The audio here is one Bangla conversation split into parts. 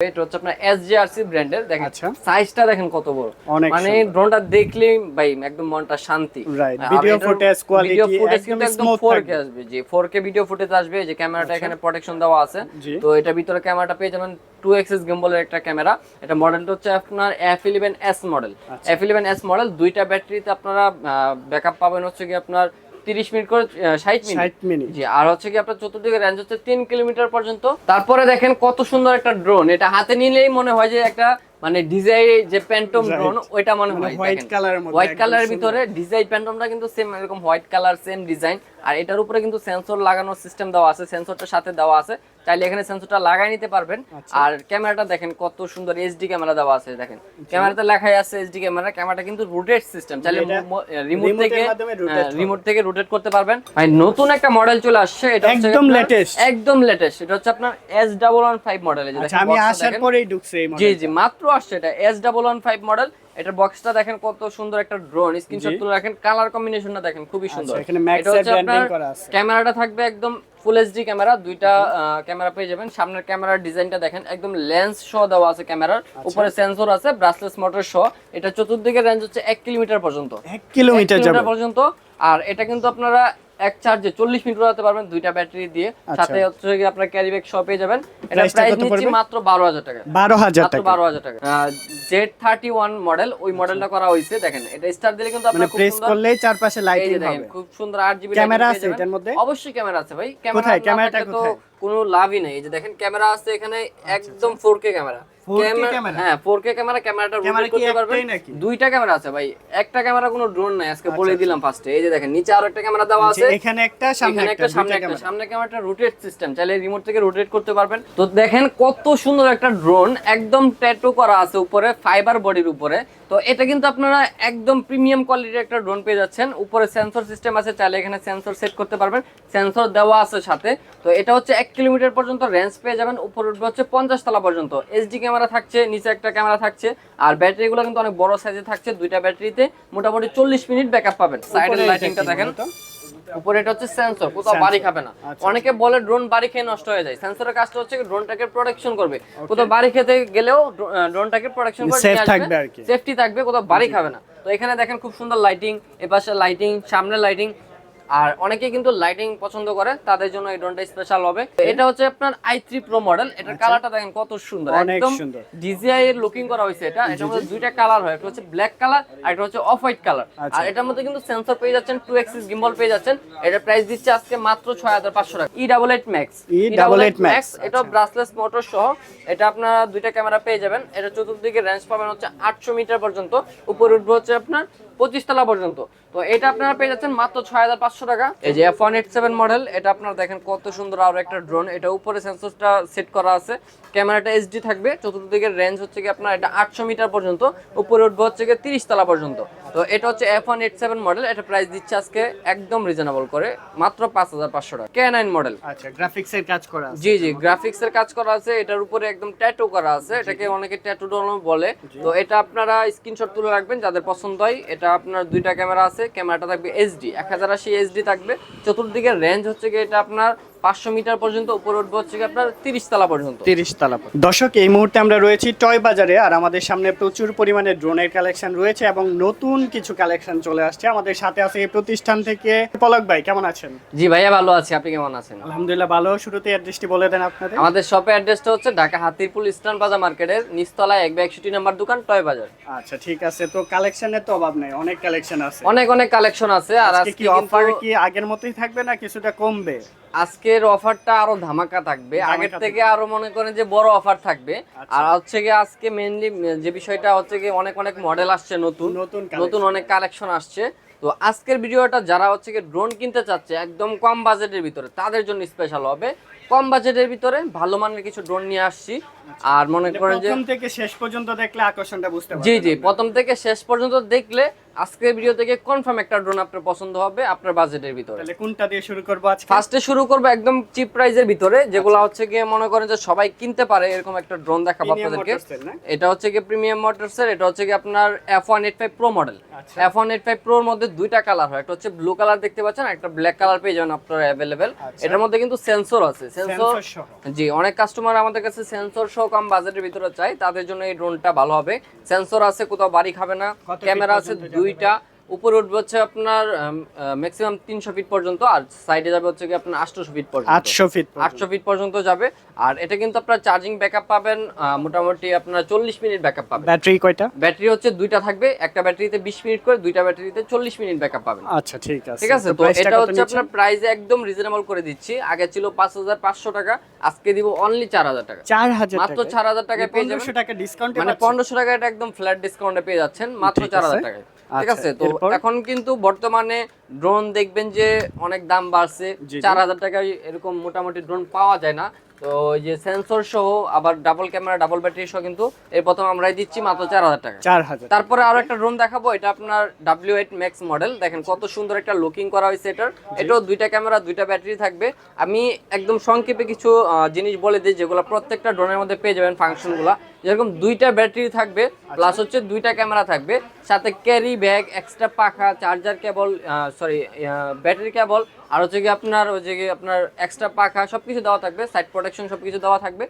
এটা হচ্ছে আপনার এসজিআরসি ব্র্যান্ডের দেখেন আচ্ছা। সাইজটা দেখেন কত বড়। মানে ড্রোনটা দেখলেই ভাই একদম মনটা শান্তি। Right. আর Video এটার footage quality video footage একদম কিন্তু একদম smooth 4K আসবে জি 4K ভিডিও ফুটেজ আসবে যে ক্যামেরাটা এখানে প্রোটেকশন দেওয়া আছে। তো এটা ভিতরে ক্যামেরাটা পেয়ে যাবেন 2 এক্সএস গিম্বলের একটা ক্যামেরা এটা মডেলটা হচ্ছে আপনার F11s মডেল আচ্ছা। F11s মডেল দুইটা ব্যাটারিতে আপনারা ব্যাকআপ পাবেন হচ্ছে কি আপনার 30 মিনিট করে 60 মিনিট? 60 মিনিট। জি আর হচ্ছে কি আপনার চতুর্দিকে রেঞ্জ হচ্ছে তিন কিলোমিটার পর্যন্ত। তারপরে দেখেন কত সুন্দর একটা ড্রোন এটা হাতে নিলেই মনে হয় যে একটা মানে ডিজাইন যে প্যান্টম. ড্রোন ওইটা মনে মানে হয় white colour এর মধ্যে হোয়াইট কালারের ভিতরে ডিজাইন প্যান্টমটা কিন্তু সেম এরকম হোয়াইট কালার সেম ডিজাইন আর এটার উপরে কিন্তু সেন্সর লাগানোর সিস্টেম দেওয়া আছে সেন্সরটার সাথে দেওয়া আছে। চাইলে এখানে সেন্সরটা লাগাই নিতে পারবেন। আচ্ছা। আর ক্যামেরাটা দেখেন কত সুন্দর এইচডি ক্যামেরা দেওয়া আছে দেখেন। ক্যামেরাতে লেখাই আছে এইচডি ক্যামেরা ক্যামেরাটা কিন্তু রোটেট সিস্টেম চাইলে রিমোট থেকে রিমোট থেকে রোটেট করতে পারবেন। ভাই নতুন একটা মডেল চলে আসছে এটা হচ্ছে একদম latest। একদম লেটেস্ট এটা হচ্ছে আপনার S double one five model আচ্ছা আমি আসার পরেই ঢুকছে এই জি জি মাত্র আসছে এটা S double one five model এটার বক্সটা দেখেন কত সুন্দর একটা ড্রোন স্ক্রিনশট তুলে রাখেন কালার কম্বিনেশনটা দেখেন খুবই সুন্দর। আচ্ছা, এখানে Max এটা হচ্ছে আপনার করা আছে। ক্যামেরাটা থাকবে একদম ফুল এইচডি ক্যামেরা দুইটা ক্যামেরা পেয়ে যাবেন। সামনের ক্যামেরার ডিজাইনটা দেখেন একদম লেন্স সহ দেওয়া আছে ক্যামেরার। আচ্ছা। উপরে সেন্সর আছে ব্রাসলেস মোটর সহ এটা চতুর্দিকে রেঞ্জ হচ্ছে এক কিলোমিটার পর্যন্ত। এক কিলোমিটার পর্যন্ত। আর এটা কিন্তু আপনারা এক চার্জে চল্লিশ মিনিট উড়াতে পারবেন দুইটা ব্যাটারি দিয়ে। আচ্ছা। সাথে হচ্ছে কি আপনার ক্যারি ব্যাগ সহ পেয়ে যাবেন। এটা প্রাইস নিচ্ছি মাত্র বারো হাজার টাকা। বারো হাজার মাত্র টাকা। বারো হাজার টাকা। জেড থার্টি ওয়ান মডেল ওই মডেলটা করা হয়েছে দেখেন এটা স্টার দিলে কিন্তু মানে আপনার খুব প্রেস সুন্দর করলেই চারপাশে লাইটিং দেখেন হবে। খুব সুন্দর আট জিবি ক্যামেরা আছে এটার মধ্যে? অবশ্যই ক্যামেরা আছে ভাই। কোথায়? না ক্যামেরাটা তো কোথায়? কোনো লাভই নেই। এই যে দেখেন ক্যামেরা আছে এখানে একদম 4K camera 4K camera- camera? হ্যাঁ 4K ক্যামেরা ক্যামেরাটা রোটেট করতে পারবেন? দুইটা ক্যামেরা আছে ভাই। একটা ক্যামেরা কোনো ড্রোন নাই আজকে বলে দিলাম ফার্স্টে এই যে দেখেন নিচে আরও একটা ক্যামেরা দেওয়া আছে। এখানে একটা সামনে একটা একটা সামনে একটা সামনে ক্যামেরাটা রোটেট সিস্টেম চাইলে রিমোট থেকে রোটেট করতে পারবেন। তো দেখেন কত সুন্দর একটা ড্রোন একদম ট্যাটু করা আছে উপরে ফাইবার বডির উপরে। তো এটা কিন্তু আপনারা একদম প্রিমিয়াম কোয়ালিটির একটা ড্রোন পেয়ে যাচ্ছেন। উপরে সেন্সর সিস্টেম আছে চাইলে এখানে সেন্সর সেট করতে পারবেন। সেন্সর দেওয়া আছে সাথে। তো এটা হচ্ছে এক কিলোমিটার পর্যন্ত রেঞ্জ পেয়ে যাবেন। উপরে উঠবে হচ্ছে পঞ্চাশ তলা পর্যন্ত এইচডি ক্যামেরা থাকছে নিচে একটা ক্যামেরা থাকছে আর ব্যাটারিগুলো কিন্তু অনেক বড় সাইজে থাকছে দুইটা ব্যাটারিতে মোটামুটি চল্লিশ মিনিট ব্যাকআপ পাবেন। সাইডের লাইটিংটা দেখেন। বলতো? উপরে এটা হচ্ছে সেন্সর কোথাও বাড়ি খাবে না। আচ্ছা। অনেকে বলে ড্রোন বাড়ি খেয়ে নষ্ট হয়ে যায়। সেন্সরের কাজটা হচ্ছে ড্রোনটাকে প্রোটেকশন করবে। কোথাও বাড়ি খেতে গেলেও ড্রোনটাকে প্রোটেকশন করে Safe থাকবে আর কি। সেফটি থাকবে কোথাও বাড়ি খাবে না। তো এখানে দেখেন খুব সুন্দর লাইটিং এপাশে লাইটিং সামনে লাইটিং আর অনেকে কিন্তু লাইটিং পছন্দ করে তাদের জন্য এই ড্রোনটা স্পেশাল হবে। এটা হচ্ছে আপনার আই থ্রি প্রো মডেল এটার কালারটা দেখেন কত সুন্দর আচ্ছা। একদম। ডিজিআই এর লুকিং করা হয়েছে এটা। এটার মধ্যে দুইটা কালার হয় একটা হচ্ছে ব্ল্যাক কালার আর এটা হচ্ছে অফ হোয়াইট কালার আচ্ছা। আর এটার মধ্যে কিন্তু সেন্সর পেয়ে যাচ্ছেন টু এক্সিস গিম্বল পেয়ে যাচ্ছেন। এটা প্রাইস দিচ্ছে আজকে মাত্র ছয় হাজার পাঁচশো টাকা। E double eight max E88 Max, এটা ব্রাসলেস মোটর সহ। এটা আপনারা দুইটা ক্যামেরা পেয়ে যাবেন। এটা চতুর্দিকে রেঞ্জ পাবেন হচ্ছে আটশো মিটার পর্যন্ত। উপরে উঠবে হচ্ছে আপনার পঁচিশ তলা পর্যন্ত। তো এটা আপনারা পেয়ে যাচ্ছেন মাত্র ছয় হাজার পাঁচশো টাকা। এই যে F one eight seven model এটা আপনারা দেখেন কত সুন্দর আরও একটা ড্রোন এটা উপরে সেন্সরটা সেট করা আছে। ক্যামেরাটা এইচডি থাকবে। চতুর্দিকের রেঞ্জ হচ্ছে কি আপনার এটা আটশো মিটার পর্যন্ত। উপরে উঠবে হচ্ছে কি তিরিশ তলা পর্যন্ত। তো এটা হচ্ছে F one eight seven model এটা প্রাইস দিচ্ছে আজকে একদম রিজনেবল করে। মাত্র পাঁচ হাজার পাঁচশো টাকা। কে নাইন মডেল আচ্ছা গ্রাফিক্স এর কাজ করা আছে। জি জি গ্রাফিক্স এর কাজ করা আছে। এটার উপরে একদম ট্যাটু করা আছে। এটাকে অনেকে ট্যাটু ডলও বলে। তো এটা আপনারা স্ক্রিনশট তুলে রাখবেন যাদের পছন্দ হয়। এটা আপনার দুইটা ক্যামেরা আছে, ক্যামেরাটা থাকবে এইচডি এক হাজার আশি এইচডি থাকবে। চতুর্দিকের রেঞ্জ হচ্ছে কি এটা আপনার পাঁচশো মিটার পর্যন্ত উপরে উঠবে হচ্ছে আপনার তিরিশ তলা পর্যন্ত। তিরিশ তালা দর্শক এই মুহূর্তে আমরা রয়েছি টয় বাজারে আর আমাদের সামনে প্রচুর পরিমাণে ড্রোনের কালেকশন রয়েছে এবং নতুন কিছু কালেকশন চলে আসছে। আমাদের সাথে আছে এই প্রতিষ্ঠান থেকে পলক ভাই কেমন আছেন? জি ভাইয়া ভালো আছি। আপনি কেমন আছেন? আলহামদুলিল্লাহ ভালো। শুরুতে অ্যাড্রেসটি বলে দেন আপনাদের। আমাদের শপের অ্যাড্রেসটা হচ্ছে ঢাকা হাতিরপুল ইস্টার্ন বাজার মার্কেটের নিচতলায় এক একষট্টি নাম্বার দোকান টয় বাজার। আচ্ছা ঠিক আছে। তো কালেকশনের তো অভাব নেই অনেক কালেকশন আছে। অনেক অনেক কালেকশন আছে। আর আজকে আজকে কি অফার কি আগের মতোই থাকবে না কিছুটা কমবে? আজকের অফারটা আরও ধামাকা থাকবে। আগের থেকে আরও মনে করেন যে বড় অফার থাকবে। আচ্ছা। আর হচ্ছে গিয়ে আজকে মেইনলি যে বিষয়টা হচ্ছে গিয়ে অনেক অনেক মডেল আসছে নতুন। নতুন নতুন অনেক কালেকশন আসছে। তো আজকের ভিডিওটা যারা হচ্ছে কি ড্রোন কিনতে চাচ্ছে একদম কম বাজেটের ভিতরে তাদের জন্য স্পেশাল হবে। কম বাজেটের ভিতরে ভালো মানের কিছু ড্রোন নিয়ে আসছি। আর মনে করেন যে প্রথম থেকে শেষ পর্যন্ত দেখলে আকর্ষণটা বুঝতে পারবেন জি জি প্রথম থেকে শেষ পর্যন্ত দেখলে আজকের ভিডিও থেকে কনফার্ম একটা ড্রোন আপনার পছন্দ হবে আপনার বাজেটের ভিতরে। তাহলে কোনটা দিয়ে শুরু করব আজকে? ফার্স্টে শুরু করব একদম চিপ প্রাইজের ভিতরে যেগুলো হচ্ছে গিয়ে মনে করেন যে সবাই কিনতে পারে এরকম একটা ড্রোন দেখাবো আপনাদেরকে। এর? এটা হচ্ছে গিয়ে প্রিমিয়াম মোটরসের এটা হচ্ছে কি আপনার F one eight five pro model আচ্ছা। এফ ওয়ান এইট ফাইভ প্রোর মধ্যে দুইটা কালার হয় একটা হচ্ছে ব্লু কালার দেখতে পাচ্ছেন একটা ব্ল্যাক কালার পেয়ে যাবেন আপনার অ্যাভেলেবেল আচ্ছা। এটার মধ্যে কিন্তু সেন্সর আছে সেন্সর জি অনেক কাস্টমার আমাদের কাছে সেন্সর সহ সহ কম বাজেটের ভিতরে চাই তাদের জন্য এই ড্রোনটা ভালো হবে। সেন্সর আছে কোথাও বাড়ি খাবে না। ক্যামেরা আছে দুইটা। উপরে উঠবে হচ্ছে আপনার ম্যাক্সিমাম তিনশো ফিট পর্যন্ত আর সাইডে যাবে হচ্ছে কি আপনার আটশো ফিট পর্যন্ত। আটশো ফিট আটশো ফিট পর্যন্ত যাবে আর এটা কিন্তু আপনার চার্জিং ব্যাকআপ পাবেন মোটামুটি আপনার চল্লিশ মিনিট ব্যাকআপ পাবেন। ব্যাটারি কয়টা? ব্যাটারি হচ্ছে দুইটা থাকবে একটা ব্যাটারিতে বিশ মিনিট করে দুইটা ব্যাটারিতে চল্লিশ মিনিট ব্যাকআপ পাবেন। আচ্ছা ঠিক আছে। ঠিক আছে তো এটা হচ্ছে আপনার প্রাইস একদম রিজনেবল করে দিচ্ছি। আগে ছিল পাঁচ হাজার পাঁচশো টাকা আজকে দিব অনলি চার হাজার টাকা। চার হাজার মাত্র চার হাজার টাকায় পেয়ে যাবেন। পনেরোশো টাকা ডিসকাউন্ট মানে পনেরোশো টাকা এটা একদম ফ্ল্যাট ডিসকাউন্টে পেয়ে যাচ্ছেন মাত্র চার হাজার। টাকায়। ঠিক আচ্ছা, আছে তো এখন কিন্তু বর্তমানে ড্রোন দেখবেন যে অনেক দাম বাড়ছে। চার হাজার টাকায় এরকম মোটামুটি ড্রোন পাওয়া যায় না। তো এই যে সেন্সর সহ আবার ডাবল ক্যামেরা ডাবল ব্যাটারি সহ কিন্তু এর প্রথম আমরাই দিচ্ছি মাত্র চার হাজার টাকা চার হাজার তারপরে আরও একটা ড্রোন দেখাবো এটা আপনার ডাব্লিউ এইট ম্যাক্স মডেল দেখেন কত সুন্দর একটা লুকিং করা হয়েছে এটার। এটাও দুইটা ক্যামেরা দুইটা ব্যাটারি থাকবে। আমি একদম সংক্ষেপে কিছু জিনিস বলে দিই যেগুলো প্রত্যেকটা ড্রোনের মধ্যে পেয়ে যাবেন ফাংশনগুলো যেরকম দুইটা ব্যাটারি থাকবে প্লাস হচ্ছে দুইটা ক্যামেরা থাকবে। সাথে ক্যারি ব্যাগ এক্সট্রা পাখা charger cable sorry battery cable আর হচ্ছে কি আপনার ওই যে আপনার এক্সট্রা পাখা সবকিছু দেওয়া থাকবে সাইড প্রোটেকশন সবকিছু দেওয়া থাকবে।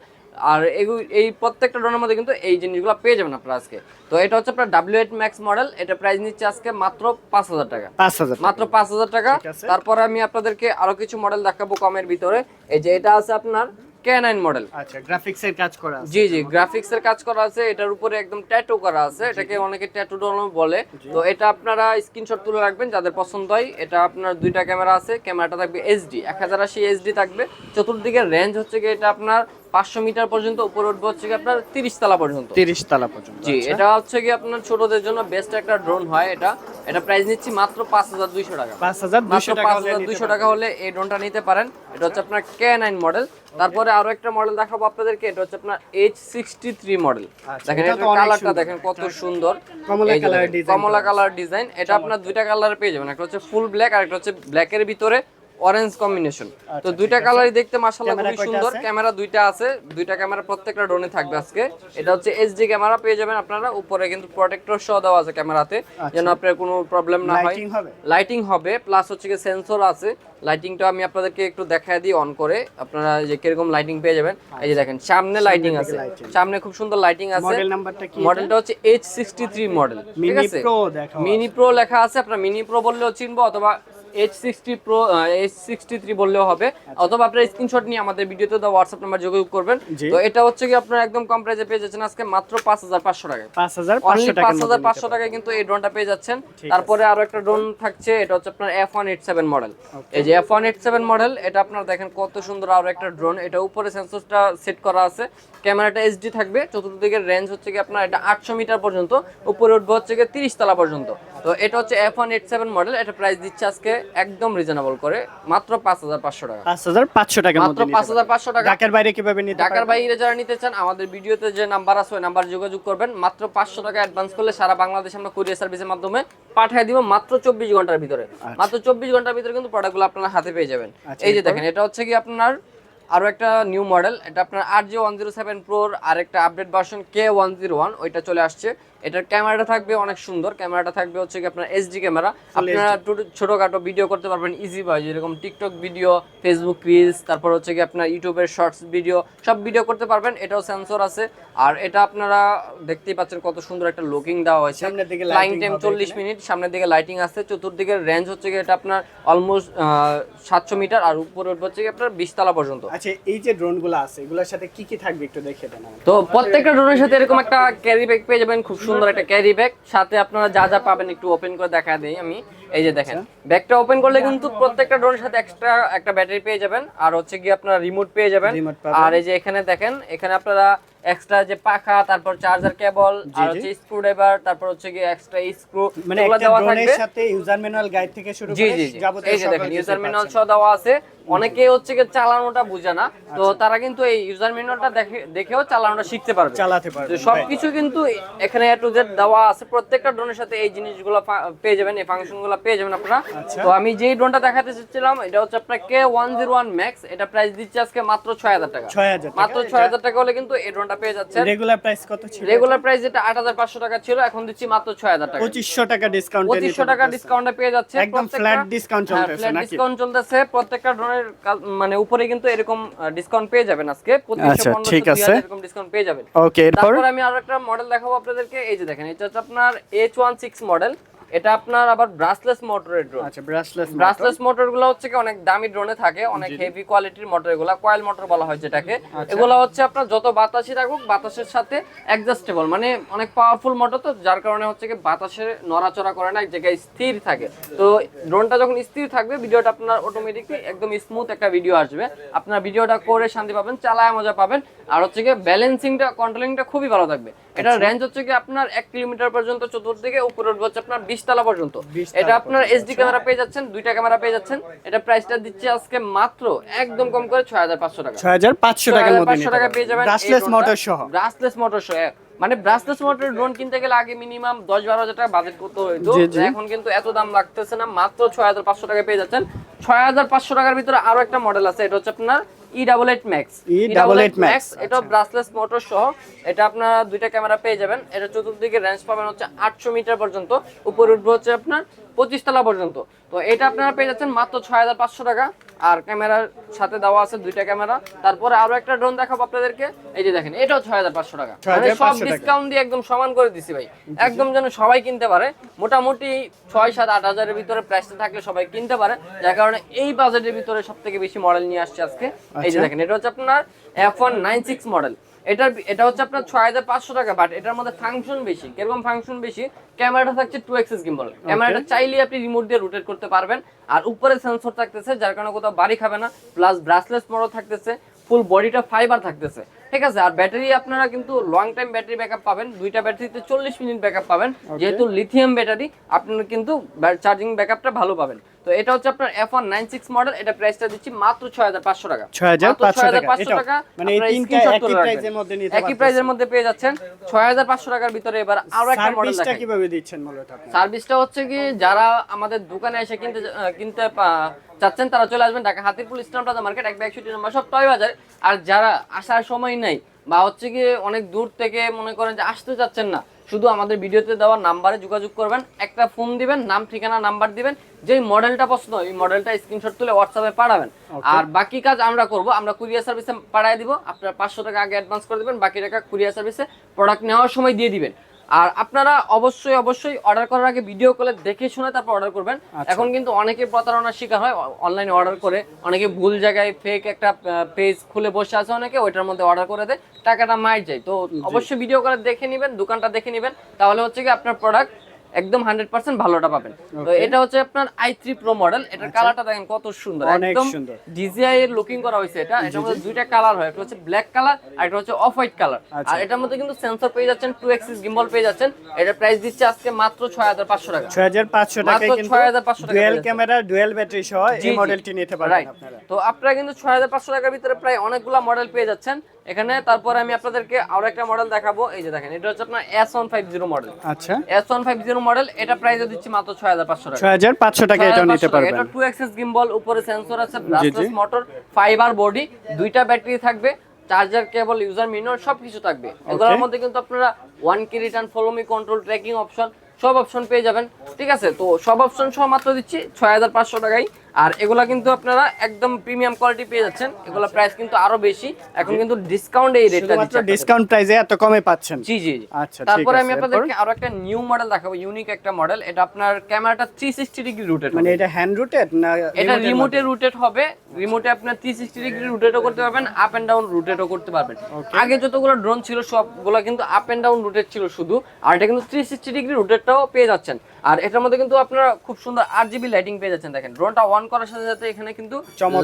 আর এগু- এই প্রত্যেকটা ড্রোনের মধ্যে কিন্তু এই জিনিসগুলো পেয়ে যাবেন আপনার আজকে। তো এটা হচ্ছে আপনার ডাব্লিউ এইট ম্যাক্স মডেল এটা প্রাইস নিচ্ছে আজকে মাত্র পাঁচ হাজার টাকা। পাঁচ হাজার মাত্র পাঁচ হাজার টাকা। তারপরে আমি আপনাদেরকে আরও কিছু মডেল দেখাবো কমের ভিতরে। এই যে এটা আছে আপনার কে নাইন মডেল আচ্ছা গ্রাফিক্স এর কাজ করা আছে জি জি গ্রাফিক্স এর কাজ করা আছে এটার উপরে একদম ট্যাটু করা আছে এটাকে অনেকে ট্যাটু ডল বলে। তো এটা আপনারা স্ক্রিনশট তুলে রাখবেন যাদের পছন্দ হয় এটা আপনার দুইটা ক্যামেরা আছে ক্যামেরাটা থাকবে এইচডি এক হাজার আশি এইচডি থাকবে। চতুর্দিকের রেঞ্জ হচ্ছে কি এটা আপনার পাঁচশো মিটার পর্যন্ত উপরে উঠবে হচ্ছে কি আপনার তিরিশ তলা পর্যন্ত। তিরিশ তলা পর্যন্ত জি আচ্ছা। এটা হচ্ছে কি আপনার ছোটদের জন্য বেস্ট একটা ড্রোন হয় এটা। এটা প্রাইস নিচ্ছি মাত্র পাঁচ হাজার দুইশো টাকা। পাঁচ হাজার টাকা দুইশো। টাকা হলে এই ড্রোনটা নিতে পারেন। এটা হচ্ছে আপনার কে নাইন মডেল তারপরে আরও একটা মডেল দেখাবো আপনাদেরকে এটা হচ্ছে আপনার এইচ সিক্সটি থ্রি মডেল আচ্ছা, দেখেন এটা কালারটা দেখেন কত সুন্দর। কমলা ডিজাইন কালার ডিজাইন এটা আপনার দুইটা কালার পেয়ে যাবেন একটা হচ্ছে ফুল ব্ল্যাক আর একটা হচ্ছে ব্ল্যাকের ভিতরে। অরেঞ্জ কম্বিনেশন তো দুইটা কালারই দেখতে মাশাআল্লাহ খুবই সুন্দর। ক্যামেরা দুইটা আছে। দুইটা ক্যামেরা প্রত্যেকটা ড্রোনে থাকবে আজকে। এটা হচ্ছে এইচডি ক্যামেরা পেয়ে যাবেন আপনারা। উপরে কিন্তু প্রোটেক্টর সহ দেওয়া আছে ক্যামেরাতে যেন আপনার কোনো প্রবলেম না হয়। লাইটিং হবে? প্লাস হচ্ছে কি সেন্সর আছে। লাইটিংটা আমি আপনাদেরকে একটু দেখায় দিই অন করে। আপনারা যে কীরকম লাইটিং পেয়ে যাবেন। এই যে দেখেন সামনে লাইটিং আছে। সামনে খুব সুন্দর লাইটিং আছে। মডেল নাম্বারটা কি মডেলটা হচ্ছে এইচ সিক্সটি থ্রি মডেল ঠিক মিনি আছে? মিনি প্রো লেখা আছে। আপনার মিনি প্রো বললেও চিনবো অথবা H sixty pro H sixty three বললেও হবে। অথবা আপনার স্ক্রিনশট নিয়ে আমাদের ভিডিওতে দেওয়া হোয়াটসঅ্যাপ নাম্বার যোগাযোগ করবেন। তো এটা হচ্ছে কি আপনার একদম কম প্রাইসে পেয়ে যাচ্ছেন আজকে মাত্র পাঁচ হাজার পাঁচশো টাকায়। পাঁচ হাজার অনলি পাঁচ হাজার পাঁচশো টাকায় কিন্তু এই ড্রোনটা পেয়ে যাচ্ছেন। তারপরে আরও একটা ড্রোন থাকছে এটা হচ্ছে আপনার F one eight seven model এই যে F one eight seven model এটা আপনার দেখেন কত সুন্দর আরও একটা ড্রোন এটা উপরে সেন্সরটা সেট করা আছে। ক্যামেরাটা এইচডি থাকবে। চতুর্দিকের রেঞ্জ হচ্ছে কি আপনার এটা আটশো মিটার পর্যন্ত। উপরে উঠবে হচ্ছে কি তিরিশ তলা পর্যন্ত। তো এটা হচ্ছে F one eight seven model এটা প্রাইস দিচ্ছে আজকে একদম রিজনেবল করে মাত্র পাঁচ হাজার পাঁচশো টাকা। পাঁচ হাজার পাঁচশো টাকার মাত্র পাঁচ হাজার পাঁচশো টাকা। ঢাকার বাইরে কীভাবে নিতে ঢাকার বাইরে যারা নিতে চান আমাদের ভিডিওতে যে নাম্বার আছে ওই নাম্বার যোগাযোগ করবেন। মাত্র পাঁচশো টাকা অ্যাডভান্স করলে সারা বাংলাদেশে আমরা কুরিয়ার সার্ভিসের মাধ্যমে পাঠিয়ে দিব মাত্র চব্বিশ ঘণ্টার ভিতরে। মাত্র চব্বিশ ঘণ্টার ভিতরে কিন্তু প্রোডাক্টগুলো আপনার হাতে পেয়ে যাবেন। আচ্ছা, এই যে দেখেন এটা হচ্ছে কি আপনার আরও একটা নিউ মডেল এটা আপনার R G one zero seven প্রোর আর একটা update version K one zero one ওইটা চলে আসছে। এটার ক্যামেরাটা থাকবে অনেক সুন্দর। ক্যামেরাটা থাকবে হচ্ছে কি আপনার এইচডি ক্যামেরা। আপনারা ছোটখাটো ভিডিও করতে পারবেন ইজি ভাবে যেরকম টিকটক ভিডিও ফেসবুক রিলস তারপর হচ্ছে কি আপনার ইউটিউবের শর্টস ভিডিও সব ভিডিও করতে পারবেন এটাও সেন্সর আছে। আর এটা আপনারা দেখতেই পাচ্ছেন কত সুন্দর একটা লুকিং দেওয়া হয়েছে। সামনের দিকে ফ্লাইং টাইম চল্লিশ মিনিট সামনের দিকে লাইটিং আছে চতুর্দিকের রেঞ্জ হচ্ছে কি এটা আপনার অলমোস্ট সাতশো মিটার আর উপরে উঠবে হচ্ছে কি আপনার বিশতলা পর্যন্ত। আচ্ছা এই যে ড্রোনগুলো আছে এগুলোর সাথে কি কি থাকবে একটু দেখে দেন তো প্রত্যেকটা ড্রোনের সাথে এরকম একটা ক্যারি ব্যাগ পেয়ে যাবেন খুব সুন্দর একটা ক্যারি ব্যাগ সাথে আপনারা যা যা পাবেন একটু ওপেন করে দেখা দেই আমি। এই যে দেখেন ব্যাগটা ওপেন করলে কিন্তু প্রত্যেকটা ড্রোনের সাথে এক্সট্রা একটা ব্যাটারি পেয়ে যাবেন। আর হচ্ছে গিয়ে আপনারা রিমোট পেয়ে যাবেন। আর এই যে এখানে দেখেন এখানে আপনারা এক্সট্রা যে পাখা তারপর চার্জার কেবল আর হচ্ছে স্ক্রু ড্রাইভার তারপর হচ্ছে কি এক্সট্রা স্ক্রু মানে একটা ড্রোনের সাথে ইউজার ম্যানুয়াল গাইড থেকে শুরু করে যাবতীয় এই যে দেখেন ইউজার ম্যানুয়াল সহ দেওয়া আছে। অনেকে হচ্ছে কি চালানোটা বুঝে না। তো তারা কিন্তু এই ইউজার ম্যানুয়ালটা দেখে দেখেও চালানোটা শিখতে পারবে। চালাতে পারবে সবকিছু কিন্তু এখানে এ টু জেড দেওয়া আছে। প্রত্যেকটা ড্রোনের সাথে এই জিনিসগুলো পেয়ে যাবেন এই ফাংশনগুলো পেয়ে যাবেন আপনারা। আচ্ছা। তো আমি যেই ড্রোনটা দেখাতে চাচ্ছিলাম এটা হচ্ছে আপনার K one zero one max এটা প্রাইস দিচ্ছে আজকে মাত্র ছয় হাজার টাকা। মাত্র ছয় হাজার টাকা হলে কিন্তু এই ড্রোনটা পেয়ে যাচ্ছেন। রেগুলার প্রাইস কত ছিল? রেগুলার প্রাইস যেটা আট হাজার পাঁচশো টাকা ছিল এখন দিচ্ছি মাত্র ছয় হাজার টাকা। পঁচিশশো টাকা ডিসকাউন্ট পঁচিশশো টাকা ডিসকাউন্টে পেয়ে যাচ্ছে। একদম flat discount চলতেছে নাকি? ডিসকাউন্ট চলতেছে। প্রত্যেকটা ড্রোনের মানে উপরে কিন্তু এরকম ডিসকাউন্ট পেয়ে যাবেন আজকে। পঁচিশশো আচ্ছা, পনেরোশো ঠিক আছে। এরকম ডিসকাউন্ট পেয়ে যাবেন। ওকে এরপর? তারপর আমি আরও একটা মডেল দেখাবো আপনাদেরকে। এই যে দেখেন এটা হচ্ছে আপনার এইচ ওয়ান সিক্স মডেল এটা আপনার আবার ব্রাসলেস মোটরের ড্রোন আচ্ছা ব্রাসলেস মোটরগুলো হচ্ছে কি অনেক দামি ড্রোনে থাকে অনেক হেভি কোয়ালিটির মোটর এগুলা কয়েল মোটর বলা হয় যেটাকে। আচ্ছা। এগুলো হচ্ছে আপনার যত বাতাসই থাকুক বাতাসের সাথে অ্যাডজাস্টেবল মানে অনেক পাওয়ারফুল মোটর তো যার কারণে হচ্ছে কি বাতাসে নড়াচড়া করে না এক জায়গায় স্থির থাকে। তো ড্রোনটা যখন স্থির থাকবে ভিডিওটা আপনার অটোমেটিকলি একদম স্মুথ একটা ভিডিও আসবে। আপনার ভিডিওটা করে শান্তি পাবেন চালায় মজা পাবেন। আর হচ্ছে কি ব্যালেন্সিংটা কন্ট্রোলিংটা খুবই ভালো থাকবে। এটার আচ্ছা। রেঞ্জ হচ্ছে কি আপনার এক কিলোমিটার পর্যন্ত চতুর্দিকে উপরে উঠবে হচ্ছে আপনার বিশ তলা পর্যন্ত। এটা আপনার এসডি ক্যামেরা পেয়ে যাচ্ছেন দুইটা ক্যামেরা পেয়ে যাচ্ছেন। এটা প্রাইসটা দিচ্ছে আজকে মাত্র একদম কম করে ছয় হাজার পাঁচশো টাকা। ছয় হাজার পাঁচশো টাকার মধ্যে পাঁচশো টাকা পেয়ে যাবেন ব্রাশলেস মোটর সহ। ব্রাসলেস মোটর সহ মানে ব্রাসলেস মোটর ড্রোন কিনতে গেলে আগে মিনিমাম দশ বারো হাজার টাকা বাজেট করতে হইতো। এখন কিন্তু এত দাম লাগতেছে না মাত্র ছয় হাজার পাঁচশো টাকা পেয়ে যাচ্ছেন। ছয় হাজার পাঁচশো টাকার ভিতরে আরও একটা মডেল আছে এটা হচ্ছে আপনার E double eight max E88 Max, এটা ব্রাসলেস মোটর সহ। এটা আপনারা দুইটা ক্যামেরা পেয়ে যাবেন। এটা চতুর্দিকে রেঞ্জ পাবেন হচ্ছে আটশো মিটার পর্যন্ত। উপরে উঠবে হচ্ছে আপনার পঁচিশ তলা পর্যন্ত। তো এটা আপনারা পেয়ে যাচ্ছেন মাত্র ছয় হাজার পাঁচশো টাকা। আর ক্যামেরার সাথে দেওয়া আছে দুইটা ক্যামেরা। তারপরে আরও একটা ড্রোন দেখাবো আপনাদেরকে। এই যে দেখেন এটাও ছয় হাজার পাঁচশো টাকা। মানে সব। ডিসকাউন্ট দিয়ে একদম সমান করে দিছি ভাই। একদম যেন সবাই কিনতে পারে। মোটামুটি ছয় সাত আট হাজারের ভিতরে প্রাইসটা থাকলে সবাই কিনতে পারে। যার কারণে এই বাজেটের ভিতরে সব থেকে বেশি মডেল নিয়ে আসছে আজকে। এই যে আচ্ছা। দেখেন এটা হচ্ছে আপনার F one nine six model এটার এটা হচ্ছে আপনার ছয় হাজার পাঁচশো টাকা বাট এটার মধ্যে ফাংশন বেশি। কীরকম ফাংশন বেশি? ক্যামেরাটা থাকছে টু এক্সেস গিম্বল ক্যামেরাটা চাইলে আপনি রিমোট দিয়ে রোটেট করতে পারবেন। আর উপরে সেন্সর থাকতেছে যার কারণে কোথাও বাড়ি খাবে না প্লাস ব্রাসলেস মোড়ও থাকতেছে ফুল বডিটা ফাইবার থাকতেছে। ঠিক আছে আর ব্যাটারি আপনারা কিন্তু লং টাইম ব্যাটারি ব্যাকআপ পাবেন। দুইটা ব্যাটারিতে চল্লিশ মিনিট ব্যাকআপ পাবেন। যেহেতু লিথিয়াম ব্যাটারি আপনারা কিন্তু চার্জিং ব্যাকআপটা ভালো পাবেন। তো এটা হচ্ছে আপনার F one nine six model এটা প্রাইসটা দিচ্ছি মাত্র ছয় হাজার পাঁচশো টাকা। 6,500 মাত্র 6,500 টাকা, মানে একই রাখবেন। মধ্যে পেয়ে যাচ্ছেন। ছয় হাজার পাঁচশো টাকার ভিতরে এবার আরও একটা মডেল সার্ভিসটা কীভাবে দিচ্ছেন মূলত সার্ভিসটা হচ্ছে কি যারা আমাদের দোকানে এসে কিনতে কিনতে চাচ্ছেন তারা চলে আসবেন ঢাকা হাতিরপুল ইসলাম প্লাজা মার্কেট এক একষট্টি নম্বর সব টয় বাজার। আর যারা আসার সময় নাই বা হচ্ছে কি অনেক দূর থেকে মনে করেন যে আসতে চাচ্ছেন না। শুধু আমাদের ভিডিওতে দেওয়া নাম্বারে যোগাযোগ করবেন একটা ফোন দিবেন নাম ঠিকানা নাম্বার দিবেন যেই মডেলটা পছন্দ ওই মডেলটা স্ক্রিনশট তুলে হোয়াটসঅ্যাপে পাঠাবেন। আর বাকি কাজ আমরা করব আমরা কুরিয়ার সার্ভিসে পাঠিয়ে দিব আপনার পাঁচশো টাকা আগে অ্যাডভান্স করে দিবেন বাকি টাকা কুরিয়ার সার্ভিসে প্রোডাক্ট নেওয়ার সময় দিয়ে দিবেন। আর আপনারা অবশ্যই অবশ্যই অর্ডার করার আগে ভিডিও কলে দেখে শুনে তারপর অর্ডার করবেন। আচ্ছা। এখন কিন্তু অনেকে প্রতারণার শিকার হয় অনলাইনে অর্ডার করে। অনেকে ভুল জায়গায় ফেক একটা পেজ খুলে বসে আছে অনেকে ওইটার মধ্যে অর্ডার করে দেয়। টাকাটা মার যায়। তো অবশ্যই ভিডিও কলে দেখে নেবেন দোকানটা দেখে নেবেন। তাহলে হচ্ছে কি আপনার প্রোডাক্ট একদম হান্ড্রেড পার্সেন্ট ভালোটা পাবেন। তো এটা হচ্ছে আপনার আই থ্রি প্রো মডেল এটার কালারটা দেখেন কত সুন্দর। একদম। ডিজিআই এর লুকিং করা হয়েছে এটা। এটার মধ্যে দুইটা কালার হয়। একটা হচ্ছে ব্ল্যাক কালার আর একটা হচ্ছে অফ হোয়াইট কালার। আর এটার মধ্যে কিন্তু সেন্সর পেয়ে যাচ্ছেন টু এক্সিস গিম্বল পেয়ে যাচ্ছেন। এটার প্রাইস দিচ্ছে আজকে মাত্র ছয় হাজার পাঁচশো টাকা। ছয় হাজার পাঁচশো মাত্র কিন্তু 6,500 টাকা ডুয়েল ক্যামেরা ডুয়েল ব্যাটারি সহ এই মডেলটি নিতে পারবেন আপনারা। তো আপনারা কিন্তু ছয় হাজার পাঁচশো টাকার ভিতরে প্রায় অনেকগুলা মডেল পেয়ে যাচ্ছেন। এখানে তারপরে আমি আপনাদেরকে আরও একটা মডেল দেখাবো। এই যে দেখেন এটা হচ্ছে আপনার S one five zero model আচ্ছা। S one five zero model এটা প্রাইসে দিচ্ছি মাত্র ছয় হাজার পাঁচশো টাকা। ছয় হাজার পাঁচশো টাকা এটা নিতে পারবেন। এটা টু এক্সেস গিম্বল উপরে সেন্সর আছে ব্লাস্টলেস মোটর ফাইবার বডি দুইটা ব্যাটারি থাকবে চার্জার কেবল ইউজার মিনিমাম সবকিছু থাকবে। এগুলোর মধ্যে কিন্তু আপনারা one key return follow me control tracking option সব অপশন পেয়ে যাবেন। ঠিক আছে তো সব অপশন সহ মাত্র দিচ্ছি ছয় হাজার পাঁচশো টাকায়। আর এগুলা কিন্তু আপনারা একদম প্রিমিয়াম কোয়ালিটি পেয়ে যাচ্ছেন। এগুলা প্রাইস কিন্তু আরও বেশি। এখন কিন্তু ডিসকাউন্ট এই রেটটা দিচ্ছে ডিসকাউন্ট প্রাইসে এত কমে পাচ্ছেন? জি জি। আচ্ছা, তারপরে আমি আপনাদেরকে আরও একটা নিউ মডেল দেখাবো ইউনিক একটা মডেল এটা আপনার ক্যামেরাটা থ্রি সিক্সটি ডিগ্রি রুটেড মানে এটা হ্যান্ড রুটেড না এটা রিমোটে রুটেট হবে। রিমোটে আপনার থ্রি সিক্সটি ডিগ্রি রুটেটও করতে পারবেন আপ এন্ড ডাউন রুটেটও করতে পারবেন। আগে যতগুলো ড্রোন ছিল সবগুলো কিন্তু আপ এন্ড ডাউন রুটেট ছিল শুধু। আর এটা কিন্তু থ্রি সিক্সটি ডিগ্রি রুটেটটাও পেয়ে যাচ্ছেন। আর এটার মধ্যে কিন্তু আপনারা খুব সুন্দর আট জিবি লাইটিং পেয়ে যাচ্ছেন দেখেন। ড্রোনটা অন করার সাথে সাথে এখানে কিন্তু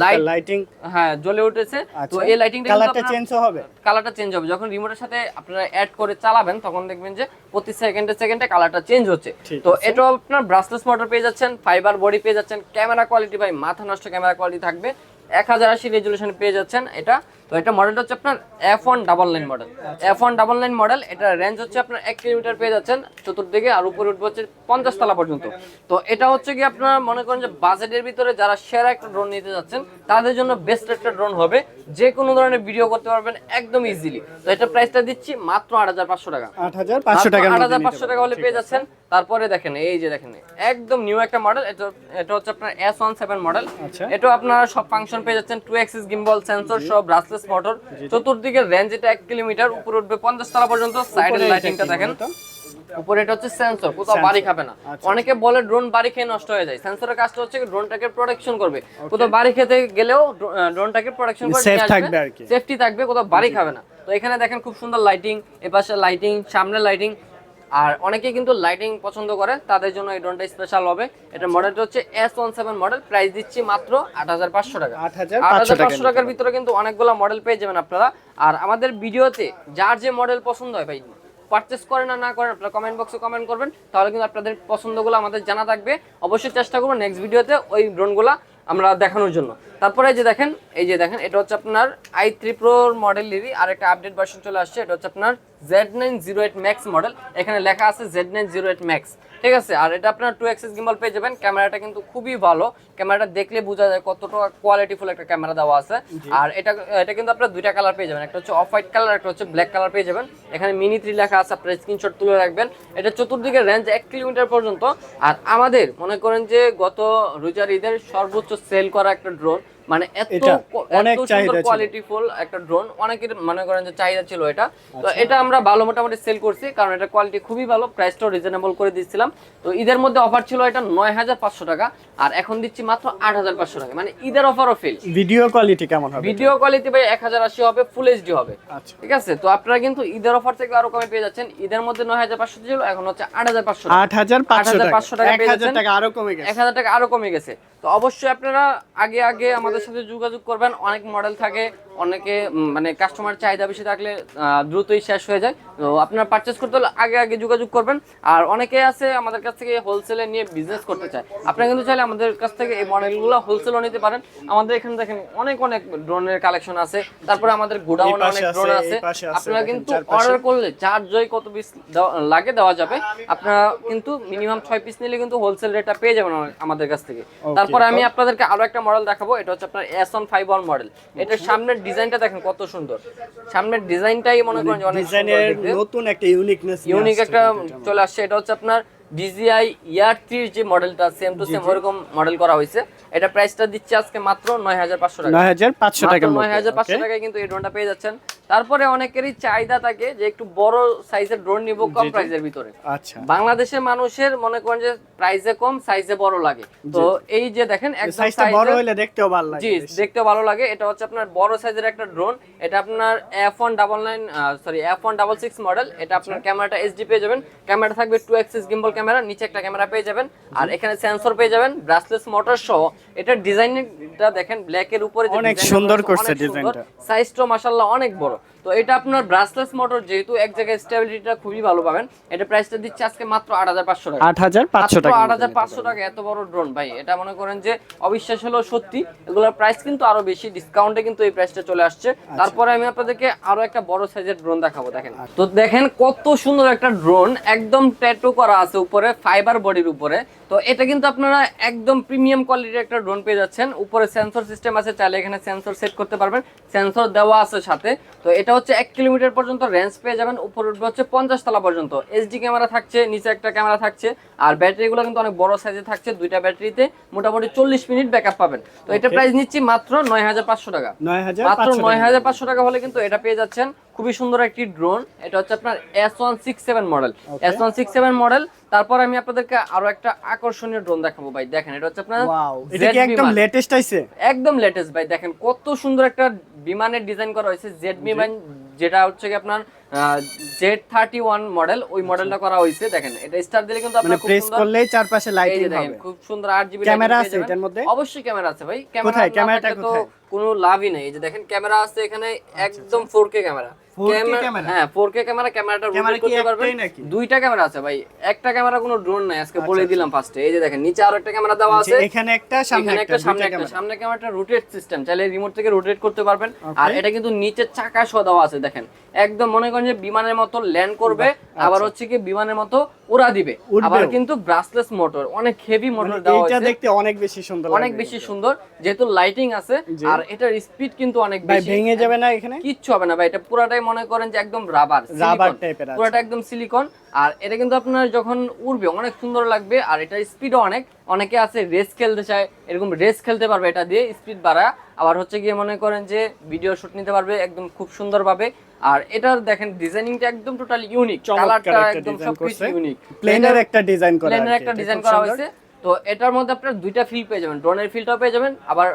লাইট লাইটিং হ্যাঁ জ্বলে উঠেছে। তো আচ্ছা এই লাইটিংটা কালারটা চেঞ্জ হবে? কালারটা চেঞ্জ হবে। যখন রিমোটের সাথে আপনারা অ্যাড করে চালাবেন তখন দেখবেন যে প্রতি সেকেন্ডে সেকেন্ডে কালারটা চেঞ্জ হচ্ছে। তো এটা আপনার ব্রাসলেস মোটর পেয়ে যাচ্ছেন ফাইবার বডি পেয়ে যাচ্ছেন ক্যামেরা কোয়ালিটি ভাই মাথা নষ্ট ক্যামেরা কোয়ালিটি থাকবে। এক হাজার আশি রেজুলেশন পেয়ে যাচ্ছেন এটা তো এটা মডেলটা হচ্ছে আপনার F one double nine model F one double nine model এটা রেঞ্জ হচ্ছে আপনার এক কিলোমিটার পেয়ে যাচ্ছেন চতুর্দিকে আর উপরে উঠবে হচ্ছে পঞ্চাশ তলা পর্যন্ত। তো এটা হচ্ছে কি আপনারা মনে করেন যে বাজেটের ভিতরে যারা সেরা একটা ড্রোন নিতে যাচ্ছেন তাদের জন্য বেস্ট একটা ড্রোন হবে। যে কোনো ধরনের ভিডিও করতে পারবেন একদম ইজিলি তো এটা প্রাইসটা দিচ্ছি মাত্র আট হাজার পাঁচশো টাকা। আট হাজার পাঁচশো টাকার আট হাজার পাঁচশো টাকা হলে পেয়ে যাচ্ছেন। তারপরে দেখেন এই যে দেখেন একদম নিউ একটা মডেল এটা এটা হচ্ছে আপনার এস ওয়ান সেভেন মডেল। এটা আপনারা সব ফাংশন পেয়ে যাচ্ছেন। টু এক্সিস গিম্বল সেন্সর সহ ব্রাসলেস মোটর চতুর্দিকে রেঞ্জ এটা এক কিলোমিটার উপরে উঠবে পঞ্চাশ তলা পর্যন্ত সাইডের লাইটিংটা দেখেন। উপরে এটা হচ্ছে সেন্সর কোথাও বাড়ি খাবে না। আচ্ছা। অনেকে বলে ড্রোন বাড়ি খেয়ে নষ্ট হয়ে যায়। সেন্সরের কাজটা হচ্ছে ড্রোনটাকে প্রোটেকশন করবে। কোথাও বাড়ি খেতে গেলেও ড্রোনটাকে প্রোটেকশন করে। সেফটি থাকবে কোথাও বাড়ি খাবে না। তো এখানে দেখেন খুব সুন্দর লাইটিং এপাশে লাইটিং সামনে লাইটিং আর অনেকে কিন্তু লাইটিং পছন্দ করে তাদের জন্য এই ড্রোনটা স্পেশাল হবে। এটা মডেলটা হচ্ছে S one seven model price দিচ্ছি মাত্র আট হাজার পাঁচশো টাকা। 8,500 আট হাজার পাঁচশো টাকার ভিতরে। কিন্তু অনেকগুলো মডেল পেয়ে যাবেন আপনারা। আর আমাদের ভিডিওতে যার যে মডেল পছন্দ হয় ভাই পারচেস করেন না না করেন আপনারা কমেন্ট বক্সে কমেন্ট করবেন। তাহলে কিন্তু আপনাদের পছন্দগুলো আমাদের জানা থাকবে। অবশ্যই চেষ্টা করব নেক্সট ভিডিওতে ওই ড্রোনগুলো আমরা দেখানোর জন্য। তারপরে এই যে দেখেন এই যে দেখেন এটা হচ্ছে আপনার আই থ্রি প্রোর মডেলেরই আর একটা আপডেট ভার্সন চলে আসছে। এটা হচ্ছে আপনার Z nine zero eight max model এখানে লেখা আছে Z nine zero eight max ঠিক আছে? আর এটা আপনার টু এক্সেস গিম্বল পেয়ে যাবেন। ক্যামেরাটা কিন্তু খুবই ভালো। ক্যামেরাটা দেখলে বোঝা যায় কতটা কোয়ালিটিফুল একটা ক্যামেরা দেওয়া আছে। আর এটা এটা কিন্তু আপনার দুইটা কালার পেয়ে যাবেন। একটা হচ্ছে অফ হোয়াইট কালার একটা হচ্ছে ব্ল্যাক কালার পেয়ে যাবেন। এখানে মিনি থ্রি লেখা আছে আপনার স্ক্রিনশট তুলে রাখবেন। এটা চতুর্দিকে রেঞ্জ এক কিলোমিটার পর্যন্ত। আর আমাদের মনে করেন যে গত রোজার ঈদের সর্বোচ্চ সেল করা একটা ড্রোন মানে এত অনেক চাহিদা ছিল। কোয়ালিটিফুল একটা ড্রোন অনেকের মনে করেন যে চাহিদা ছিল এটা। তো আচ্ছা। এটা আমরা ভালো মোটামুটি সেল করছি কারণ এটা কোয়ালিটি খুবই ভালো প্রাইসটাও রিজনেবল করে দিচ্ছিলাম। তো ঈদের মধ্যে অফার ছিল এটা নয় হাজার পাঁচশো টাকা আর এখন দিচ্ছি মাত্র আট হাজার পাঁচশো টাকা। মানে ঈদের অফারও ফেল ভিডিও কোয়ালিটি কেমন হবে? ভিডিও কোয়ালিটি ভাই এক হাজার আশি হবে ফুল এইচডি হবে। আচ্ছা। ঠিক আছে? তো আপনারা কিন্তু ঈদের অফার থেকে আরও কমে পেয়ে যাচ্ছেন। ঈদের মধ্যে নয় হাজার পাঁচশো ছিল এখন হচ্ছে আট হাজার পাঁচশো আট হাজার পাঁচশো টাকা 8,500 টাকা এক পেয়ে যাচ্ছেন। টাকা আরও কমে গেছে। এক হাজার টাকা আরও কমে গেছে। তো অবশ্যই আপনারা আগে আগে আমাদের সাথে যোগাযোগ করবেন অনেক মডেল থাকে। অনেকে মানে কাস্টমার চাহিদা বেশি থাকলে দ্রুতই শেষ হয়ে যায়। তো আপনারা পারচেস করতে হলে আগে আগে যোগাযোগ করবেন। আর অনেকে আছে আমাদের কাছ থেকে হোলসেলে নিয়ে বিজনেস করতে চায়। আপনারা কিন্তু চাইলে আমাদের কাছ থেকে এই মডেলগুলো হোলসেলও নিতে পারেন। আমাদের এখানে দেখেন অনেক অনেক ড্রোনের কালেকশন আছে। তারপরে আমাদের গোডাউনে অনেক ড্রোন আছে আপনারা কিন্তু অর্ডার করলে চার জয় কত পিস লাগে দেওয়া যাবে। আপনারা কিন্তু মিনিমাম ছয় পিস নিলে কিন্তু হোলসেল রেটটা পেয়ে যাবেন আমাদের কাছ থেকে। তারপরে আমি আপনাদেরকে আরও একটা মডেল দেখাবো। এটা হচ্ছে আপনার S one five one model এটার সামনের ডিজাইনটা দেখেন কত সুন্দর। সামনের ডিজাইনটাই মনে করেন যে অনেক ডিজাইনের নতুন একটা ইউনিকনেস ইউনিক একটা চলে আসছে এটা হচ্ছে আপনার ডিজিআই ইয়ার থ্রির যে মডেলটা সেম টু সেম ওরকম মডেল করা হয়েছে। এটা প্রাইসটা দিচ্ছে আজকে মাত্র নয় হাজার পাঁচশো টাকা। নয় হাজার পাঁচশো টাকার নয় হাজার পাঁচশো? টাকায় কিন্তু এই ড্রোনটা পেয়ে যাচ্ছেন। তারপরে অনেকেরই চাহিদা থাকে যে একটু বড় সাইজের ড্রোন নিব কম প্রাইসের ভিতরে। আচ্ছা। বাংলাদেশের মানুষের মনে করেন যে প্রাইসে কম সাইজে বড় লাগে। তো এই যে দেখেন একদম সাইজটা বড় হলে দেখতেও ভালো লাগে জি দেখতে ভালো লাগে। এটা হচ্ছে আপনার বড় সাইজের একটা ড্রোন এটা আপনার F one double nine sorry F one double six model এটা আপনার ক্যামেরাটা এইচডি পেয়ে যাবেন। ক্যামেরা থাকবে টু এক্সিস গিম্বল ক্যামেরা নিচে একটা ক্যামেরা পেয়ে যাবেন। আর এখানে সেন্সর পেয়ে যাবেন ব্রাসলেস মোটর সহ। এটা ডিজাইনটা দেখেন ব্ল্যাক এর উপরে যে অনেক সুন্দর করা করছে ডিজাইনটা। সাইজটাও মাশাআল্লাহ অনেক বড়। bravo. তো এটা আপনার ব্রাসলেস মোটর যেহেতু এক জায়গায় স্টেবিলিটিটা খুবই ভালো পাবেন এটা প্রাইসটা দিচ্ছে আজকে মাত্র আট হাজার পাঁচশো টাকা। আট হাজার পাঁচশো টাকা আট হাজার পাঁচশো টাকা এত বড় ড্রোন ভাই। এটা মনে করেন যে অবিশ্বাস হলেও সত্যি এগুলোর প্রাইস কিন্তু আরও বেশি ডিসকাউন্টে কিন্তু এই প্রাইসটা চলে আসছে। আচ্ছা। তারপরে আমি আপনাদেরকে আরও একটা বড় সাইজের ড্রোন দেখাবো দেখেন। তো দেখেন কত সুন্দর একটা ড্রোন একদম ট্যাটু করা আছে উপরে ফাইবার বডির উপরে। তো এটা কিন্তু আপনারা একদম প্রিমিয়াম কোয়ালিটির একটা ড্রোন পেয়ে যাচ্ছেন। উপরে সেন্সর সিস্টেম আছে চাইলে এখানে সেন্সর সেট করতে পারবেন। সেন্সর দেওয়া আছে সাথে। তো এটা হচ্ছে এক কিলোমিটার পর্যন্ত রেঞ্জ পেয়ে যাবেন উপরে উঠবে হচ্ছে পঞ্চাশ তলা পর্যন্ত। এইচডি ক্যামেরা থাকছে নিচে একটা ক্যামেরা থাকছে আর ব্যাটারিগুলো কিন্তু অনেক বড় সাইজে থাকছে দুইটা ব্যাটারিতে মোটামুটি চল্লিশ মিনিট ব্যাকআপ পাবেন। তো এটা. প্রাইস নিচ্ছি মাত্র নয় হাজার পাঁচশো টাকা। মাত্র নয় হাজার পাঁচশো টাকা হলে কিন্তু এটা পেয়ে যাচ্ছেন। খুবই সুন্দর একটি ড্রোন এটা হচ্ছে আপনার S one six seven model S one six seven model তারপর আমি আপনাদেরকে আরও একটা আকর্ষণীয় ড্রোন দেখাবো ভাই। দেখেন এটা হচ্ছে আপনার এটা কি একদম লেটেস্ট আইছে? একদম লেটেস্ট ভাই দেখেন কত সুন্দর একটা বিমানের ডিজাইন করা হয়েছে জেডমি বিমান যেটা হচ্ছে কি আপনার জেড থার্টি ওয়ান মডেল ওই মডেলটা করা হয়েছে দেখেন এটা স্টার দিলে কিন্তু মানে আপনার প্রেস সুন্দর করলেই চারপাশে লাইটিং হবে। খুব সুন্দর আট জিবি ক্যামেরা আছে এটার মধ্যে? অবশ্যই ক্যামেরা আছে ভাই। ক্যামেরা ক্যামেরাটা তো কোনো লাভই নেই। এই যে দেখেন ক্যামেরা আছে এখানে একদম 4K ক্যামেরা। হ্যাঁ 4K ক্যামেরা ক্যামেরাটা রোটেট করতে পারবেন। দুইটা ক্যামেরা আছে ভাই। একটা ক্যামেরা কোনো ড্রোন নাই আজকে বলে দিলাম ফার্স্টে এই যে দেখেন নিচে আরও একটা ক্যামেরা দেওয়া আছে। আচ্ছা, এখানে একটা সামনে একটা একটা সামনে দুইটা একটা। সামনে ক্যামেরাটা রোটেট সিস্টেম চাইলে রিমোট থেকে রোটেট করতে পারবেন। আর এটা কিন্তু নিচে চাকা সহ দেওয়া আছে। দেখেন একদম মনে করেন যে বিমানের মতো ল্যান্ড করবে আবার হচ্ছে কি বিমানের মতো উড়া দিবে। আচ্ছা। আবার কিন্তু ব্রাসলেস মোটর অনেক হেভি মোটর মানে দেওয়া হয়েছে। দেখতে অনেক বেশি সুন্দর অনেক বেশি সুন্দর যেহেতু লাইটিং আছে আর এটার স্পিড কিন্তু অনেক বেশি। ভেঙে যাবে না এখানে? কিচ্ছু হবে না ভাই এটা পুরাটাই মনে করেন যে একদম রাবার Rubber type-এর পুরাটা একদম সিলিকন আর এটা কিন্তু আপনার যখন উড়বে অনেক সুন্দর লাগবে আর এটার স্পিডও অনেক। অনেকে আছে রেস খেলতে চায় এরকম রেস খেলতে পারবে এটা দিয়ে স্পিড বাড়া আবার হচ্ছে গিয়ে মনে করেন যে ভিডিও শুট নিতে পারবে একদম খুব সুন্দরভাবে। আর এটার দেখেন ডিজাইনিংটা একদম টোটালি ইউনিক কালারটা একদম সবকিছু ইউনিক প্লেনার একটা ডিজাইন করা প্লেনের একটা ডিজাইন করা হয়েছে। তো এটার মধ্যে আপনার দুইটা ফিল পেয়ে যাবেন। ড্রোনের ফিলটাও পেয়ে যাবেন আবার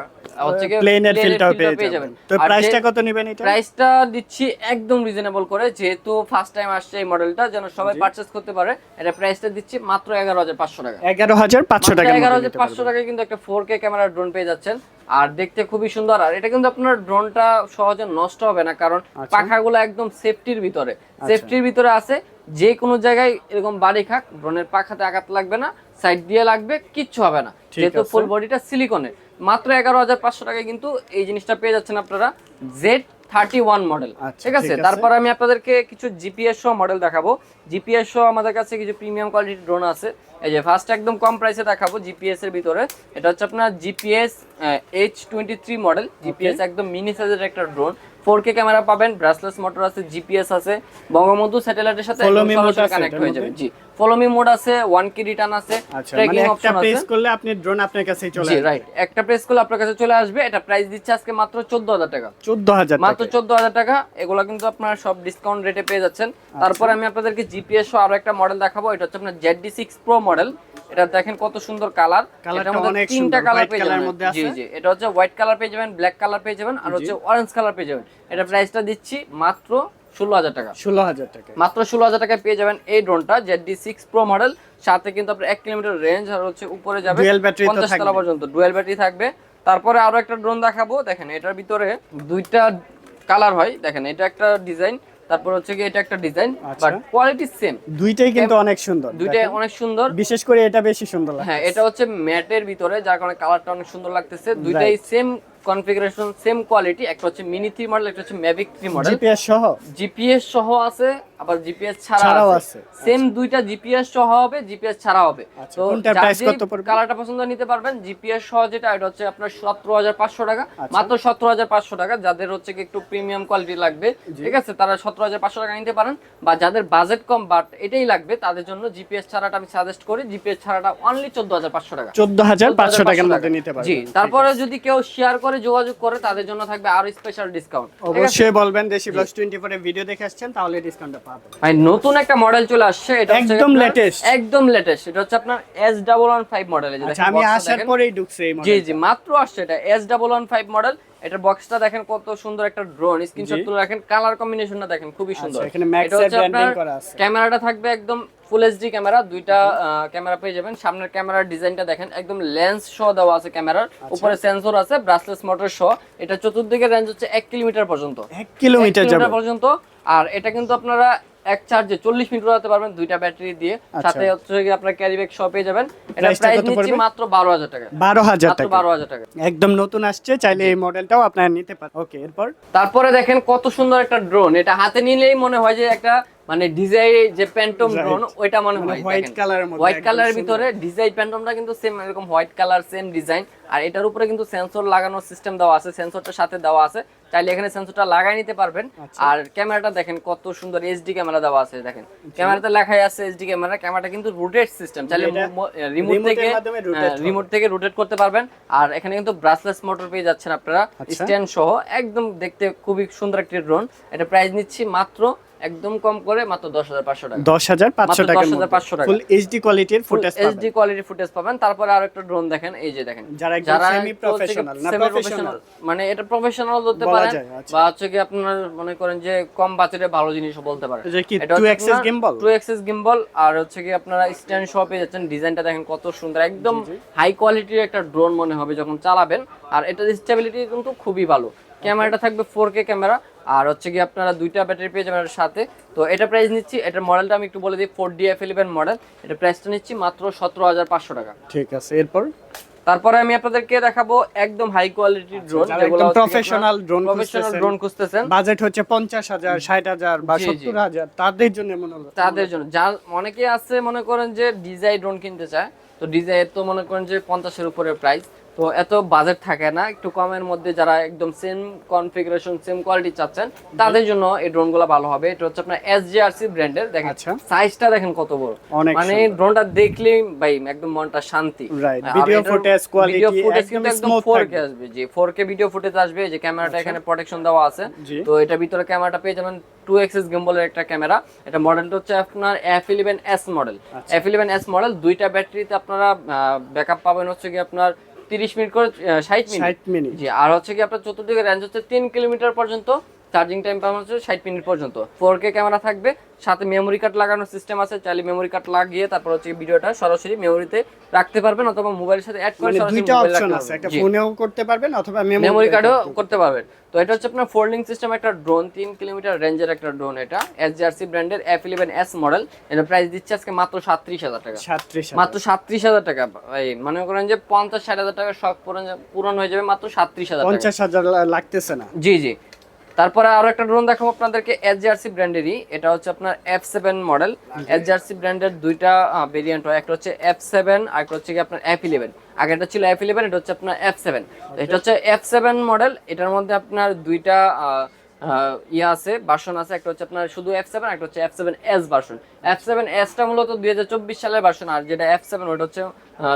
হচ্ছে কি প্লেনের ফিলটাও পেয়ে যাবেন। তো প্রাইসটা কত নেবেন এটা? প্রাইসটা দিচ্ছি একদম রিজনেবল করে যেহেতু ফার্স্ট টাইম আসছে এই মডেলটা যেন সবাই পারচেজ করতে পারে। এটা প্রাইসটা দিচ্ছি মাত্র এগারো হাজার পাঁচশো টাকা। এগারো হাজার পাঁচশো টাকা এগারো হাজার পাঁচশো টাকায় কিন্তু একটা ফোর কে ক্যামেরার ড্রোন পেয়ে যাচ্ছেন। আর দেখতে খুবই সুন্দর। আর এটা কিন্তু আপনার ড্রোনটা সহজে নষ্ট হবে না কারণ আচ্ছা। পাখাগুলো একদম সেফটির ভিতরে। সেফটির ভিতরে আছে যে কোনো জায়গায় এরকম বাড়ি খাক ড্রোনের পাখাতে আঘাত লাগবে না। সাইড দিয়ে লাগবে কিচ্ছু হবে না। যেহেতু ফুল বডিটা সিলিকনের মাত্র এগারো হাজার পাঁচশো টাকায় কিন্তু এই জিনিসটা পেয়ে যাচ্ছেন আপনারা জেড থার্টি ওয়ান মডেল ঠিক আছে? তারপর আমি আপনাদেরকে কিছু জিপিএস সহ মডেল দেখাবো। জিপিএস সহ আমাদের কাছে কিছু প্রিমিয়াম কোয়ালিটির ড্রোন আছে। এই যে ফার্স্ট একদম কম প্রাইসে দেখাবো জিপিএস এর ভিতরে। এটা হচ্ছে আপনার GPS H twenty three model GPS একদম মিনি সাইজের একটা ড্রোন ফোর কে ক্যামেরা পাবেন ব্রাসলেস মোটর আছে জিপিএস আছে। বঙ্গবন্ধু স্যাটেলাইটের সাথে কানেক্ট হয়ে যাবে। জি। ফলো মি মোড আছে ওয়ান কি রিটার্ন আছে আচ্ছা মানে ট্র্যাকিং অপশন প্রেস করলে আপনি ড্রোন আপনার কাছেই চলে আসবে। রাইট একটা প্রেস করলে আপনার কাছে চলে আসবে এটা প্রাইস দিচ্ছে আজকে মাত্র চোদ্দ হাজার টাকা। চোদ্দ হাজার মাত্র টাকা চোদ্দ হাজার টাকা এগুলো কিন্তু আপনার সব ডিসকাউন্ট রেটে পেয়ে যাচ্ছেন। আচ্ছা। তারপরে আমি আপনাদেরকে জিপিএস সহ আরও একটা মডেল দেখাবো এটা হচ্ছে আপনার Z D six pro model এটা দেখেন কত সুন্দর কালার এটার মধ্যে তিনটা কালার পেয়ে যাবেন। জি জি এটা হচ্ছে হোয়াইট কালার পেয়ে যাবেন ব্ল্যাক কালার পেয়ে যাবেন আর হচ্ছে অরেঞ্জ কালার পেয়ে যাবেন। এটা প্রাইসটা দিচ্ছি মাত্র ষোলো হাজার টাকা। ষোলো হাজার টাকা মাত্র ষোলো হাজার টাকায় পেয়ে যাবেন এই ড্রোনটা Z D six pro model সাথে কিন্তু আপনার এক কিলোমিটার রেঞ্জ আর হচ্ছে উপরে যাবে। পঞ্চাশ তলা পর্যন্ত ডুয়েল ব্যাটারি থাকবে। তারপরে আরও একটা ড্রোন দেখাবো দেখেন এটার ভিতরে দুইটা কালার হয়। দেখেন এটা একটা ডিজাইন তারপর হচ্ছে কি এটা একটা ডিজাইন। বাট কোয়ালিটি সেম দুইটাই কিন্তু অনেক সুন্দর। দুইটাই অনেক সুন্দর। বিশেষ করে এটা বেশি সুন্দর লাগে হ্যাঁ এটা হচ্ছে ম্যাটের ভিতরে যার কারণে কালারটা অনেক সুন্দর লাগতেছে। দুইটাই সেম কনফিগারেশন সেম কোয়ালিটি একটা হচ্ছে মিনি থ্রি মডেল একটা হচ্ছে ম্যাভিক থ্রি মডেল জিপিএস সহ? জিপিএস সহ আছে আবার জিপিএস ছাড়াও আছে। সেম দুইটা জিপিএস সহ হবে জিপিএস ছাড়া হবে। আচ্ছা, পড়বে? কালারটা পছন্দ নিতে পারবেন। জিপিএস সহ যেটা এটা হচ্ছে আপনার সতেরো হাজার পাঁচশো টাকা। আচ্ছা। মাত্র সতেরো হাজার পাঁচশো টাকা। যাদের হচ্ছে একটু প্রিমিয়াম কোয়ালিটি লাগবে ঠিক আছে তারা সতেরো হাজার পাঁচশো টাকা নিতে পারেন। বা যাদের বাজেট কম বাট এটাই লাগবে তাদের জন্য জিপিএস ছাড়াটা আমি সাজেস্ট করি। জিপিএস ছাড়াটা অনলি চোদ্দ হাজার পাঁচশো টাকা। চোদ্দ হাজার পাঁচশো 14,500 টাকার মধ্যে নিতে পারবেন। জি তারপরে যদি কেউ শেয়ার করে যোগাযোগ করে তাদের জন্য থাকবে আরও স্পেশাল ডিসকাউন্ট অবশ্যই বলবেন দেশি টোয়েন্টি ফোর ভিডিও দেখে আসছেন তাহলে ডিসকাউন্টটা ভাই নতুন একটা মডেল চলে আসছে এটা একদম latest। একদম লেটেস্ট এটা হচ্ছে আপনার S double one five model আচ্ছা আমি আসার পরেই ঢুকছে এই জি জি মাত্র আসছে এটা S double one five model এটার বক্সটা দেখেন কত সুন্দর একটা ড্রোন স্ক্রিনশট তুলে রাখেন কালার কম্বিনেশনটা দেখেন খুবই সুন্দর। এখানে হচ্ছে আপনার করা আছে। ক্যামেরাটা থাকবে একদম ফুল এইচডি ক্যামেরা দুইটা ক্যামেরা পেয়ে যাবেন। সামনের ক্যামেরার ডিজাইনটা দেখেন একদম লেন্স সহ দেওয়া আছে ক্যামেরার আচ্ছা। উপরে সেন্সর আছে ব্রাসলেস মোটর সহ এটা চতুর্দিকে রেঞ্জ হচ্ছে এক কিলোমিটার পর্যন্ত। এক কিলোমিটার পর্যন্ত আর এটা কিন্তু আপনারা এক চার্জে চল্লিশ মিনিট উড়াতে পারবেন দুইটা ব্যাটারি দিয়ে। আচ্ছা। সাথে হচ্ছে আপনার ক্যারি ব্যাগ সব পেয়ে যাবেন। এটা প্রাইস নিচ্ছি মাত্র বারো হাজার টাকা। বারো হাজার টাকা। বারো হাজার টাকা। একদম নতুন আসছে চাইলে এই মডেলটাও আপনারা নিতে পারেন। ওকে এরপর? তারপরে দেখেন কত সুন্দর একটা ড্রোন এটা হাতে নিলেই মনে হয় যে একটা মানে ডিজাই যে প্যান্টম. ড্রোন ওইটা মনে মানে হয় হোয়াইট এর মধ্যে হোয়াইট কালারের ভিতরে ডিজাইন প্যান্টমটা কিন্তু সেম এরকম হোয়াইট কালার সেম ডিজাইন আর এটার উপরে কিন্তু সেন্সর লাগানোর সিস্টেম দেওয়া আছে সেন্সরটার সাথে দেওয়া আছে। চাইলে এখানে সেন্সরটা লাগাই নিতে পারবেন। আচ্ছা। আর ক্যামেরাটা দেখেন কত সুন্দর এইচডি ক্যামেরা দেওয়া আছে দেখেন। ক্যামেরাতে লেখাই আছে এইচডি ক্যামেরা ক্যামেরাটা কিন্তু রোটেট সিস্টেম চাইলে রিমোট থেকে। রিমোট থেকে রোটেট করতে পারবেন। আর এখানে কিন্তু ব্রাসলেস মোটর পেয়ে যাচ্ছেন আপনারা। আচ্ছা। স্ট্যান্ড সহ একদম দেখতে খুবই সুন্দর একটি ড্রোন এটা প্রাইস নিচ্ছি মাত্র একদম কম করে মাত্র দশ হাজার পাঁচশো টাকা। দশ হাজার পাঁচশো টাকা 10,500 টাকা। ফুল এইচডি কোয়ালিটির ফুটেজ এইচডি কোয়ালিটি ফুটেজ পাবেন। তারপরে আর একটা ড্রোন দেখেন। এই যে দেখেন। যারা semi professional, না professional? মানে এটা প্রফেশনাল বলতে পারেন আচ্ছা। বা হচ্ছে কি আপনার মনে করেন যে কম বাজেটে ভালো জিনিস বলতে পারেন। যে কি 2 axis gimbal? Two axis gimbal আর হচ্ছে কি আপনারা স্ট্যান্ড শপে যাচ্ছেন। ডিজাইনটা দেখেন কত সুন্দর। একদম হাই কোয়ালিটির একটা ড্রোন মনে হবে যখন চালাবেন। আর এটার স্টেবিলিটি কিন্তু খুবই ভালো। ক্যামেরাটা থাকবে ফোর কে ক্যামেরা আর হচ্ছে কি আপনারা দুইটা ব্যাটারি পেয়ে যাবেন সাথে। তো এটা প্রাইস নিচ্ছি এটার মডেলটা আমি একটু বলে দিই four D F eleven model এটা প্রাইসটা নিচ্ছি মাত্র সতেরো হাজার পাঁচশো টাকা। ঠিক আছে এরপর? তারপরে আমি আপনাদেরকে দেখাবো একদম হাই কোয়ালিটির ড্রোন একদম professional drone প্রফেশনাল ড্রোন খুঁজতেছেন। বাজেট হচ্ছে পঞ্চাশ হাজার ষাট হাজার বা জি, জি। সত্তর হাজার তাদের জন্য মনে হলো। তাদের জন্য। যা অনেকে আছে মনে করেন যে ডিজাই ড্রোন কিনতে চায় তো ডিজাই তো মনে করেন যে পঞ্চাশের উপরে প্রাইস তো এত বাজেট থাকে না একটু কমের মধ্যে যারা একদম সেম কনফিগারেশন সেম কোয়ালিটি চাচ্ছেন তাদের জন্য এই ড্রোন ড্রোনগুলো ভালো হবে। এটা হচ্ছে আপনার এসজিআরসি ব্র্যান্ডের দেখেন আচ্ছা। সাইজটা দেখেন কত বড়। মানে ড্রোনটা দেখলেই ভাই একদম মনটা শান্তি। Quality video footage একদম কিন্তু একদম 4K থাকবে। আসবে জি 4K ভিডিও ফুটেজ আসবে যে ক্যামেরাটা এখানে প্রোটেকশন দেওয়া আছে। তো এটার ভিতরে ক্যামেরাটা পেয়ে যাবেন টু এক্সএস গিম্বলের একটা ক্যামেরা এটা মডেলটা হচ্ছে আপনার এফ ইলেভেন এস মডেল আচ্ছা। এফ ইলেভেন এস মডেল দুইটা ব্যাটারিতে আপনারা ব্যাকআপ পাবেন হচ্ছে কি আপনার তিরিশ মিনিট করে ষাট মিনিট। ষাট মিনিট। জি আর হচ্ছে কি আপনার চতুর্দিকে রেঞ্জ হচ্ছে তিন কিলোমিটার পর্যন্ত। চার্জিং টাইম পাবেন হচ্ছে ষাট মিনিট পর্যন্ত। ফোর কে ক্যামেরা থাকবে সাথে মেমোরি কার্ড লাগানোর সিস্টেম আছে চাইলে মেমোরি কার্ড লাগিয়ে তারপর হচ্ছে ভিডিওটা সরাসরি মেমোরিতে রাখতে পারবেন অথবা মোবাইলের সাথে অ্যাড করে মানে সরাসরি দুইটা অপশন আছে একটা ফোনেও করতে পারবেন অথবা মেমোরি কার্ডও করতে পারবেন। তো এটা হচ্ছে আপনার ফোল্ডিং সিস্টেম একটা ড্রোন তিন কিলোমিটার রেঞ্জের একটা ড্রোন এটা এসজিআরসি ব্র্যান্ডের এফ ইলেভেন এস মডেল এটা প্রাইস দিচ্ছে আজকে মাত্র সাতত্রিশ হাজার টাকা। সাতত্রিশ মাত্র সাতত্রিশ হাজার টাকা এই মনে করেন যে পঞ্চাশ ষাট হাজার টাকা শখ পূরণ হয়ে যাবে মাত্র সাতত্রিশ হাজার টাকা। পঞ্চাশ হাজার লাগতেছে না। জি জি। তারপরে আরও একটা ড্রোন দেখাবো আপনাদেরকে এসজিআরসি ব্র্যান্ডেরই এটা হচ্ছে আপনার এফ সেভেন মডেল এসজিআরসি ব্র্যান্ডের দুইটা ভেরিয়েন্ট হয়। একটা হচ্ছে এফ সেভেন আর একটা হচ্ছে আপনার এফ ইলেভেন আগেটা ছিল এফ ইলেভেন এটা হচ্ছে আপনার এফ সেভেন এটা হচ্ছে এফ সেভেন মডেল এটার মধ্যে আপনার দুইটা ইয়ে আছে ভার্সন আছে। একটা হচ্ছে আপনার শুধু এফ সেভেন একটা হচ্ছে F seven S version F seven এসটা মূলত দুই হাজার চব্বিশ সালের ভার্সন আর যেটা এফ সেভেন ওটা হচ্ছে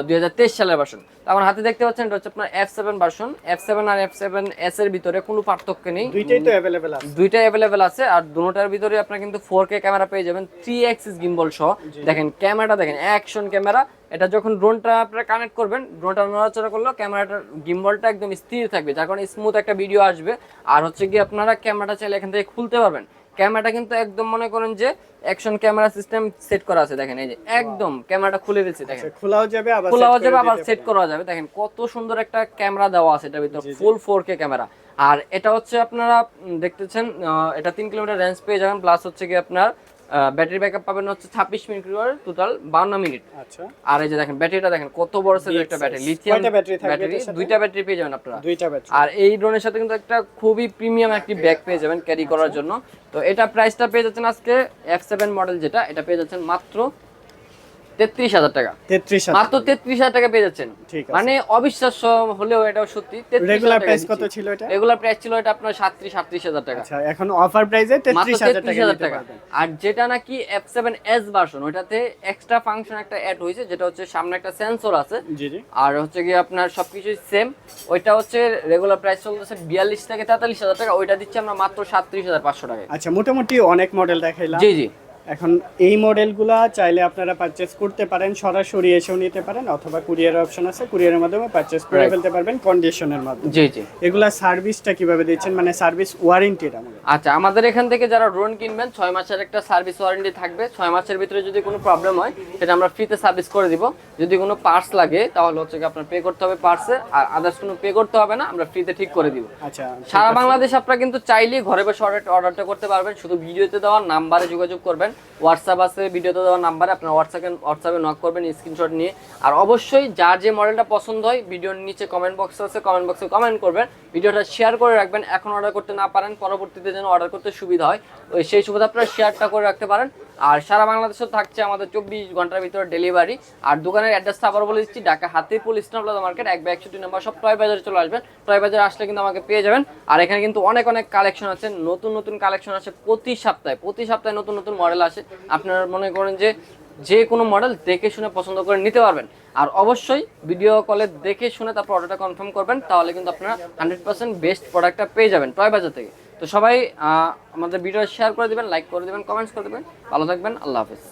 দুই সালের ভার্সন আমার হাতে দেখতে পাচ্ছেন এটা হচ্ছে আপনার F seven version F seven আর এফ সেভেন এস এর ভিতরে কোনো পার্থক্য নেই। দুইটাই তো অ্যাভেলেবেল আছে। অ্যাভেলেবেল আছে আর দুটোটার ভিতরে আপনার কিন্তু ফোর কে ক্যামেরা পেয়ে যাবেন থ্রি এক্সিস গিম্বল সহ। দেখেন ক্যামেরাটা দেখেন অ্যাকশন ক্যামেরা এটা যখন ড্রোনটা আপনারা কানেক্ট করবেন ড্রোনটা নড়াচড়া করলেও ক্যামেরাটার গিম্বলটা একদম স্থির থাকবে। যার কারণে স্মুথ একটা ভিডিও আসবে। আর হচ্ছে কি আপনারা ক্যামেরাটা চাইলে এখান থেকে খুলতে পারবেন। ক্যামেরাটা কিন্তু একদম মনে করেন যে অ্যাকশন ক্যামেরা সিস্টেম সেট করা আছে দেখেন এই যে একদম ক্যামেরাটা খুলে দিচ্ছি দেখেন। খোলাও যাবে আবার খোলাও যাবে আবার সেট করা যাবে দেখেন কত সুন্দর একটা ক্যামেরা দেওয়া আছে এটা ভিতর ফুল ফোর কে ক্যামেরা। আর এটা হচ্ছে আপনারা দেখতেছেন এটা 3 কিলোমিটার রেঞ্জ পেয়ে যাবেন প্লাস হচ্ছে কি আপনার ব্যাটারি ব্যাকআপ পাবেন হচ্ছে ছাব্বিশ মিনিট টোটাল বান্ন মিনিট। আচ্ছা। আর এই যে দেখেন ব্যাটারিটা দেখেন কত বড় সাইজের একটা ব্যাটারি। লিথিয়াম ব্যাটারি দুইটা ব্যাটারি পেয়ে যাবেন আপনারা। দুইটা ব্যাটারি। আর এই ড্রোনের সাথে কিন্তু একটা খুবই প্রিমিয়াম একটি ব্যাগ পেয়ে যাবেন ক্যারি করার জন্য। তো এটা প্রাইসটা পেয়ে যাচ্ছেন আজকে এফ সেভেন মডেল যেটা এটা পেয়ে যাচ্ছেন মাত্র তেত্রিশ হাজার টাকা। তেত্রিশ মাত্র তেত্রিশ হাজার টাকা পেয়ে যাচ্ছেন। মানে অবিশ্বাস্য হলেও এটা সত্যি। রেগুলার প্রাইস কত ছিল এটা? রেগুলার প্রাইস ছিল এটা আপনার সাতত্রিশ সাতত্রিশ হাজার টাকা। আচ্ছা এখন অফার প্রাইসে তেত্রিশ হাজার টাকা আর যেটা নাকি এফ সেভেন এস ভার্সন ওইটাতে এক্সট্রা ফাংশন একটা অ্যাড হয়েছে যেটা হচ্ছে সামনে একটা সেন্সর আছে। আর হচ্ছে কি আপনার সবকিছুই সেম ওইটা হচ্ছে রেগুলার প্রাইস চলতেছে বিয়াল্লিশ থেকে তেতাল্লিশ হাজার টাকা। ওইটা দিচ্ছি আমরা মাত্র সাতত্রিশ হাজার পাঁচশো টাকা আচ্ছা মোটামুটি অনেক মডেল দেখাইলাম। জি জি। এখন এই মডেলগুলা চাইলে আপনারা পারচেস করতে পারেন সরাসরি এসেও নিতে পারেন অথবা কুরিয়ার অপশন আছে কুরিয়ারের মাধ্যমে পারচেস করে ফেলতে পারবেন কন্ডিশনের মাধ্যমে। জি জি। এগুলা সার্ভিসটা কীভাবে দিচ্ছেন? মানে সার্ভিস ওয়ারেন্টিটা আচ্ছা আমাদের এখান থেকে যারা ড্রোন কিনবেন ছয় মাসের একটা সার্ভিস ওয়ারেন্টি থাকবে। ছয় মাসের ভিতরে যদি কোনো প্রবলেম হয় সেটা আমরা ফ্রিতে সার্ভিস করে দিব। যদি কোনো পার্টস লাগে তাহলে হচ্ছে কি আপনার পে করতে হবে পার্টসে আর আদার্স কোনো পে করতে হবে না আমরা ফ্রিতে ঠিক করে দিব। আচ্ছা সারা বাংলাদেশ আপনারা কিন্তু চাইলেই ঘরে বসে অর্ডারটা করতে পারবেন। শুধু ভিডিওতে দেওয়া নাম্বারে যোগাযোগ করবেন। হোয়াটসঅ্যাপ আছে ভিডিওতে দেওয়া নাম্বারে আপনার হোয়াটসঅ্যাপে হোয়াটসঅ্যাপে নক করবেন স্ক্রিনশট নিয়ে। আর অবশ্যই যার যে মডেলটা পছন্দ হয় ভিডিওর নিচে কমেন্ট বক্স আছে কমেন্ট বক্সে কমেন্ট করবেন। ভিডিওটা শেয়ার করে রাখবেন, এখন অর্ডার করতে না পারেন, পরবর্তীতে যেন অর্ডার করতে সুবিধা হয়। ওই সেই সুবিধা আপনারা শেয়ারটা করে রাখতে পারেন। আর সারা বাংলাদেশে থাকছে আমাদের চব্বিশ ঘণ্টার ভিতরে ডেলিভারি আর দোকানের অ্যাড্রেসটা আবার বলে দিচ্ছি, ঢাকা হাতিপুল ইসলাম প্লাজা মার্কেট এক একষট্টি নাম্বার সব টয় বাজারে চলে আসবেন। টয় বাজারে আসলে কিন্তু আমাকে পেয়ে যাবেন। আর এখানে কিন্তু অনেক অনেক কালেকশন আছে, নতুন নতুন কালেকশন আছে প্রতি সপ্তাহে। প্রতি সপ্তাহে নতুন নতুন মডেল আসে। আপনারা মনে করেন যে যে কোনো মডেল দেখে শুনে পছন্দ করে নিতে পারবেন। আর অবশ্যই ভিডিও কলে দেখে শুনে তারপর অর্ডারটা কনফার্ম করবেন, তাহলে কিন্তু আপনারা হান্ড্রেড পার্সেন্ট বেস্ট প্রোডাক্টটা পেয়ে যাবেন টয় বাজার থেকে। তো সবাই আমাদের ভিডিও শেয়ার করে দেবেন লাইক করে দেবেন কমেন্টস করে দেবেন। ভালো থাকবেন, আল্লাহ হাফিজ।